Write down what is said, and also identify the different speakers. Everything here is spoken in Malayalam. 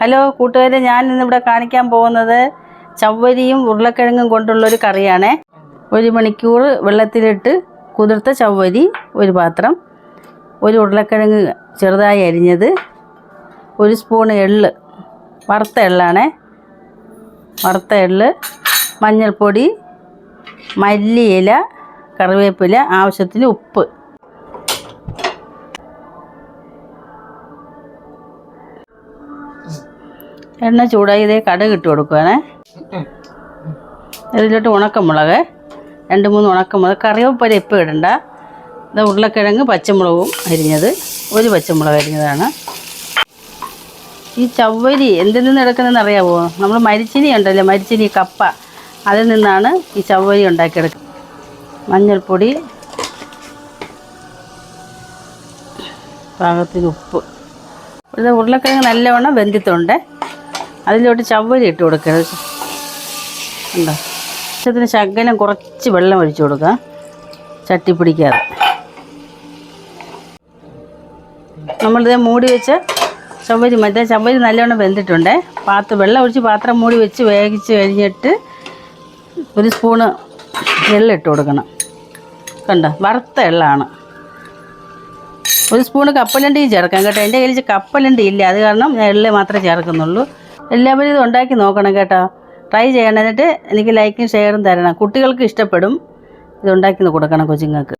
Speaker 1: ഹലോ കൂട്ടുകാരെ ഞാൻ ഇന്നിവിടെ കാണിക്കാൻ പോകുന്നത് ചവ്വരിയും ഉരുളക്കിഴങ്ങും കൊണ്ടുള്ള ഒരു കറിയാണേ. ഒരു മണിക്കൂർ വെള്ളത്തിലിട്ട് കുതിർത്ത ചവ്വരി ഒരു പാത്രം ഒരു ഉരുളക്കിഴങ്ങ് ചെറുതായി അരിഞ്ഞത് ഒരു സ്പൂൺ എള്ള് വറുത്ത എള്ളാണേ. വറുത്ത എള്ള് മഞ്ഞൾപ്പൊടി മല്ലിയില കറിവേപ്പില ആവശ്യത്തിന് ഉപ്പ്. എണ്ണ ചൂടായി ഇതേ കടുക് ഇട്ട് കൊടുക്കുവാണേ. ഇതിലോട്ട് ഉണക്കമുളക് രണ്ട് മൂന്ന് ഉണക്കമുളക് കറിവേപ്പില ഇപ്പം ഇടണ്ട. ഇത് ഉരുളക്കിഴങ്ങ് പച്ചമുളകും അരിഞ്ഞത് ഒരു പച്ചമുളക് അരിഞ്ഞതാണ്. ഈ ചവ്വരി എന്തിൽ നിന്ന് എടുക്കുന്നതെന്ന് അറിയാമോ നമ്മൾ മരിച്ചിനി ഉണ്ടല്ലോ? മരിച്ചിനി കപ്പ. അതിൽ നിന്നാണ് ഈ ചവ്വരി ഉണ്ടാക്കിയെടുക്കുന്നത്. മഞ്ഞൾപ്പൊടി പാകത്തിന് ഉപ്പ്. ഇത് ഉരുളക്കിഴങ്ങ് നല്ലവണ്ണം വെന്തിട്ടുണ്ട്. അതിലോട്ട് ചവ്വരി ഇട്ട് കൊടുക്കരുത് ഉണ്ടോ? ആവശ്യത്തിന് ശകലം കുറച്ച് വെള്ളം ഒഴിച്ചു കൊടുക്കുക. ചട്ടി പിടിക്കാതെ. നമ്മളിത് മൂടി വെച്ച് ചവ്വരി മറ്റേ ചവ്വരി നല്ലവണ്ണം വെന്തിട്ടുണ്ട്. പാത്രം വെള്ളം ഒഴിച്ച് പാത്രം മൂടി വെച്ച് വേവിച്ച് കഴിഞ്ഞിട്ട് ഒരു സ്പൂണ് എള്ള ഇട്ട് കൊടുക്കണം. കണ്ടോ? വറുത്ത എള്ളാണ്. ഒരു സ്പൂണ് കപ്പലണ്ടിയും ചേർക്കാം കേട്ടോ. എന്റെ കയ്യിൽ കപ്പലണ്ടി ഇല്ല. അത് കാരണം ഞാൻ എള്ള് മാത്രമേ ചേർക്കുന്നുള്ളൂ. എല്ലാവരും ഇത് ഉണ്ടാക്കി നോക്കണം കേട്ടോ. ട്രൈ ചെയ്യണം. എന്നിട്ട് എനിക്ക് ലൈക്കും ഷെയറും തരണം. കുട്ടികൾക്ക് ഇഷ്ടപ്പെടും. ഇത് ഉണ്ടാക്കി കൊടുക്കണം കൊച്ചുങ്ങൾക്ക്.